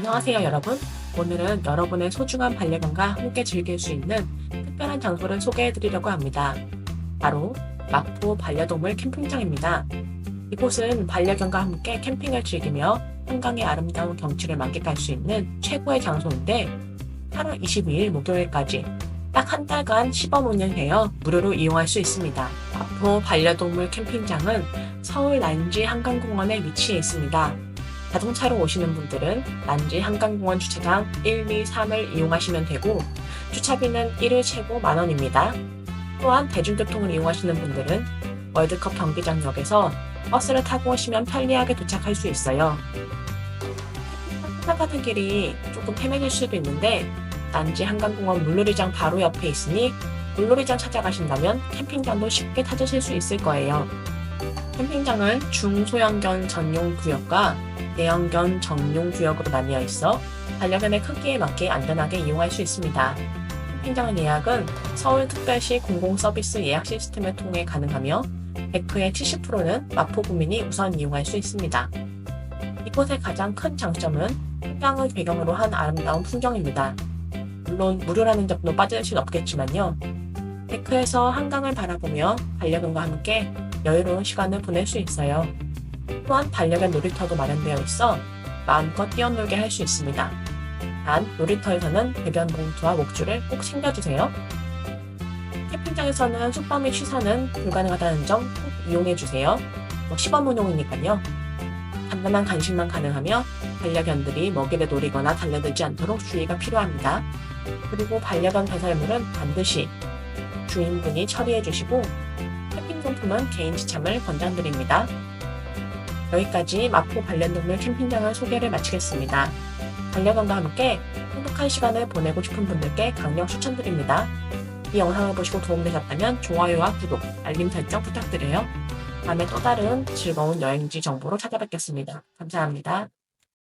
안녕하세요 여러분. 오늘은 여러분의 소중한 반려견과 함께 즐길 수 있는 특별한 장소를 소개해 드리려고 합니다. 바로 마포 반려동물 캠핑장입니다. 이곳은 반려견과 함께 캠핑을 즐기며 한강의 아름다운 경치를 만끽할 수 있는 최고의 장소인데 8월 22일 목요일까지 딱 한 달간 시범 운영해요. 무료로 이용할 수 있습니다. 마포 반려동물 캠핑장은 서울 난지 한강공원에 위치해 있습니다 자동차로 오시는 분들은 난지 한강공원 주차장 1, 2, 3을 이용하시면 되고 주차비는 1일 최고 만원입니다. 또한 대중교통을 이용하시는 분들은 월드컵 경기장역에서 버스를 타고 오시면 편리하게 도착할 수 있어요. 찾아가는 길이 조금 헤매질 수도 있는데 난지 한강공원 물놀이장 바로 옆에 있으니 물놀이장 찾아가신다면 캠핑장도 쉽게 찾으실 수 있을 거예요. 캠핑장은 중소형견 전용 구역과 대형견 전용 구역으로 나뉘어 있어 반려견의 크기에 맞게 안전하게 이용할 수 있습니다. 캠핑장 예약은 서울특별시 공공서비스 예약 시스템을 통해 가능하며 데크의 70%는 마포 구민이 우선 이용할 수 있습니다. 이곳의 가장 큰 장점은 한강을 배경으로 한 아름다운 풍경입니다. 물론 무료라는 점도 빠질 순 없겠지만요. 데크에서 한강을 바라보며 반려견과 함께 여유로운 시간을 보낼 수 있어요. 또한 반려견 놀이터도 마련되어 있어 마음껏 뛰어놀게 할 수 있습니다. 단, 놀이터에서는 배변 봉투와 목줄을 꼭 챙겨주세요. 캠핑장에서는 숙박 및 취사는 불가능하다는 점 꼭 이용해주세요. 뭐 시범 운용이니까요. 간단한 간식만 가능하며 반려견들이 먹이를 노리거나 달려들지 않도록 주의가 필요합니다. 그리고 반려견 배설물은 반드시 주인분이 처리해주시고 캠핑 용품은 개인 지참을 권장드립니다. 여기까지 마포 반려동물 캠핑장을 소개를 마치겠습니다. 반려견과 함께 행복한 시간을 보내고 싶은 분들께 강력 추천드립니다. 이 영상을 보시고 도움되셨다면 좋아요와 구독, 알림 설정 부탁드려요. 다음에 또 다른 즐거운 여행지 정보로 찾아뵙겠습니다. 감사합니다.